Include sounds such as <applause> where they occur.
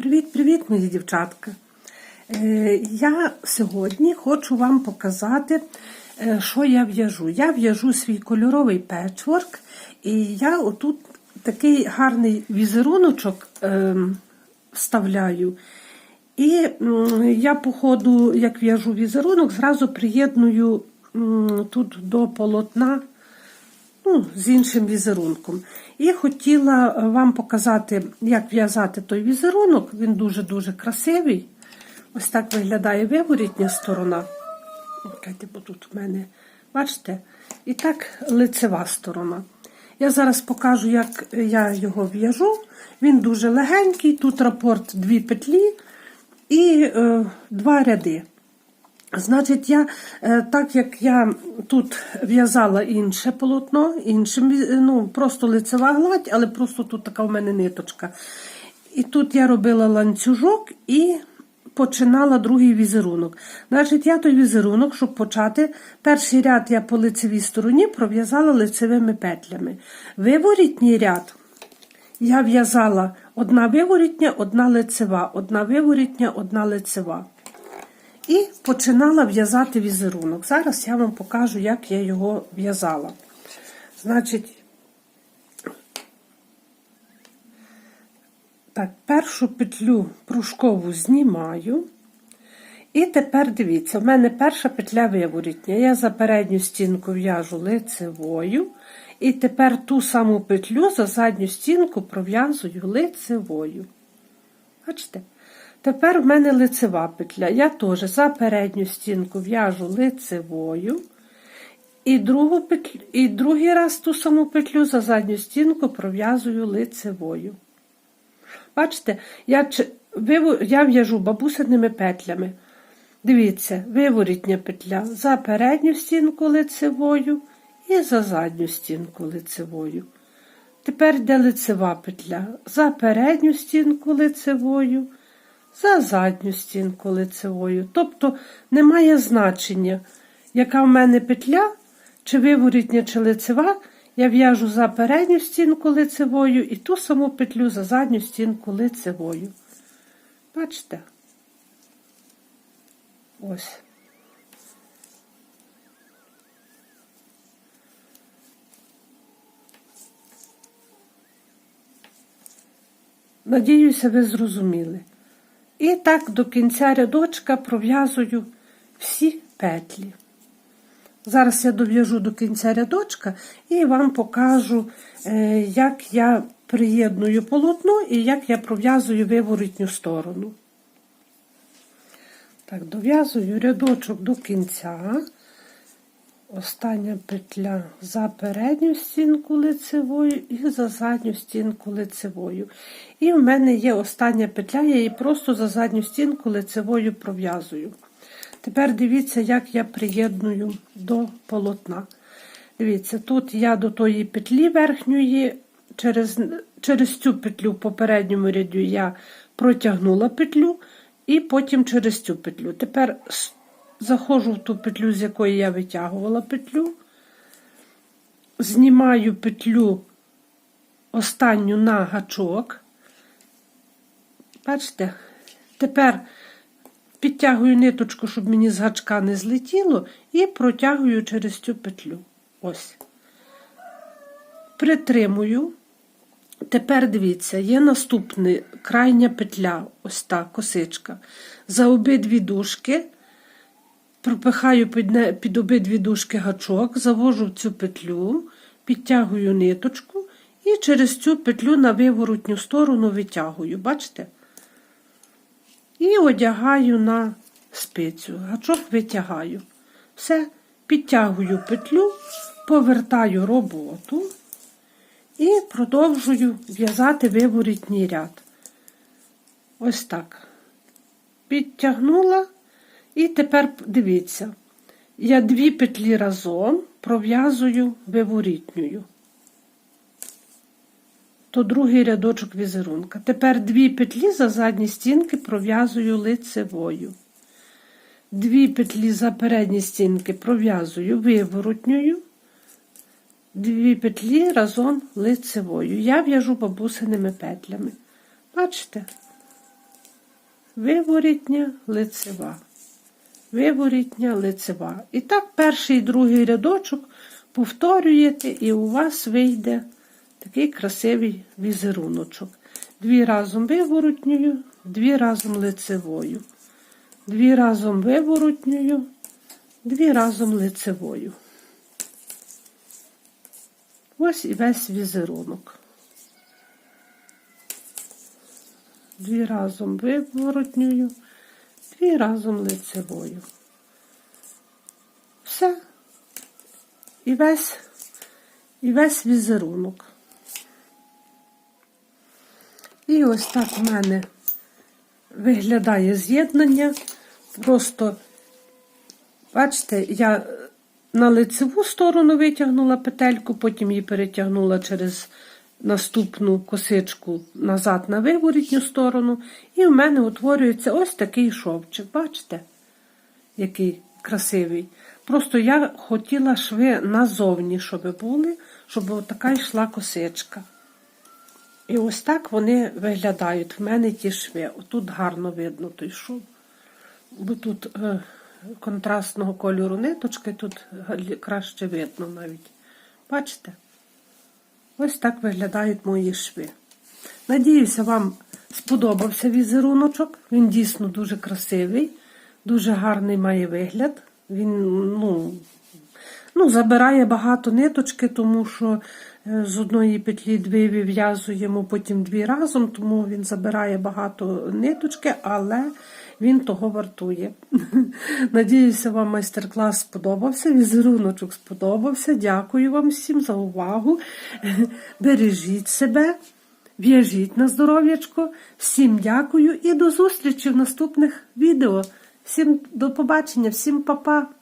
Привіт-привіт, мої дівчатка. Е, Я сьогодні хочу вам показати, е, що я в'яжу. Я в'яжу свій кольоровий печворк, і я отут такий гарний візеруночок е, вставляю. І я, по ходу, як в'яжу візерунок, зразу приєдную тут до полотна ну, з іншим візерунком. І хотіла вам показати, як в'язати той візерунок. Він дуже-дуже красивий. Ось так виглядає виворітня сторона. Бо тут у мене, бачите? І так лицева сторона. Я зараз покажу, як я його в'яжу. Він дуже легенький, тут рапорт дві петлі і е, два ряди. Значить, я, е, так як я тут в'язала інше полотно, іншим, ну, просто лицева гладь, але просто тут така в мене ниточка. І тут я робила ланцюжок і починала другий візерунок. Значить, я той візерунок, щоб почати, перший ряд я по лицевій стороні пров'язала лицевими петлями. Виворітній ряд я в'язала одна виворітня, одна лицева, одна виворітня, одна лицева. І починала в'язати візерунок. Зараз я вам покажу, як я його в'язала. Значить, так, першу петлю пружкову знімаю. І тепер дивіться, в мене перша петля виворітня. Я за передню стінку в'яжу лицевою. І тепер ту саму петлю за задню стінку пров'язую лицевою. Бачите? Тепер в мене лицева петля. Я теж за передню стінку в'яжу лицевою. І, другу петлю, і другий раз ту саму петлю за задню стінку пров'язую лицевою. Бачите, я, я в'яжу бабусиними петлями. Дивіться, виворітня петля за передню стінку лицевою і за задню стінку лицевою. Тепер йде лицева петля за передню стінку лицевою, за задню стінку лицевою. Тобто немає значення, яка в мене петля, чи виворітня, чи лицева. Я в'яжу за передню стінку лицевою і ту саму петлю за задню стінку лицевою. Бачите? Ось. Надіюся, ви зрозуміли. І так до кінця рядочка пров'язую всі петлі. Зараз я дов'яжу до кінця рядочка і вам покажу, е, як я приєдную полотно і як я пров'язую виворотню сторону. Так, дов'язую рядочок до кінця. Остання петля за передню стінку лицевою і за задню стінку лицевою. І в мене є остання петля, я її просто за задню стінку лицевою пров'язую. Тепер дивіться, як я приєдную до полотна. Дивіться, тут я до тої петлі верхньої, через, через цю петлю в попередньому ряду я протягнула петлю, і потім через цю петлю. Тепер заходжу в ту петлю, з якої я витягувала петлю, знімаю петлю останню на гачок. Бачите? Тепер підтягую ниточку, щоб мені з гачка не злетіло, і протягую через цю петлю. Ось. Притримую. Тепер дивіться, є наступна крайня петля, ось та косичка. За обидві дужки пропихаю під, під обидві дужки гачок, завожу в цю петлю, підтягую ниточку і через цю петлю на виворотню сторону витягую. Бачите? І одягаю на спицю. Гачок витягаю. Все, підтягую петлю, повертаю роботу і продовжую в'язати виворітній ряд. Ось так. Підтягнула, і тепер дивіться, я дві петлі разом пров'язую виворітньою. То другий рядочок візерунка. Тепер дві петлі за задні стінки пров'язую лицевою. Дві петлі за передні стінки пров'язую виворотньою. Дві петлі разом лицевою. Я в'яжу бабусиними петлями. Бачите? виворітня, лицева. Виворітня, лицева. І так перший і другий рядочок повторюєте, і у вас вийде такий красивий візеруночок. Дві разом виворотньою, дві разом лицевою. Дві разом виворотньою, дві разом лицевою. Ось і весь візерунок. Дві разом виворотньою, дві разом лицевою. Все. І весь, і весь візерунок. І ось так у мене виглядає з'єднання. Просто, бачите, я на лицеву сторону витягнула петельку, потім її перетягнула через наступну косичку назад на виворітню сторону. І в мене утворюється ось такий шовчик. Бачите, який красивий. Просто я хотіла шви назовні, щоб були, щоб така йшла косичка. І ось так вони виглядають. В мене ті шви. Тут гарно видно той шов. Бо тут е, контрастного кольору ниточки, тут краще видно навіть. Бачите? Ось так виглядають мої шви. Надіюся, вам сподобався візеруночок. Він дійсно дуже красивий, дуже гарний має вигляд. Він, ну, Ну, забирає багато ниточки, тому що е, з одної петлі дві вив'язуємо, потім дві разом, тому він забирає багато ниточки, але він того вартує. <laughs> Надіюся, вам майстер-клас сподобався, візеруночок сподобався. Дякую вам всім за увагу. <laughs> Бережіть себе, в'яжіть на здоров'ячко. Всім дякую і до зустрічі в наступних відео. Всім до побачення, всім па-па.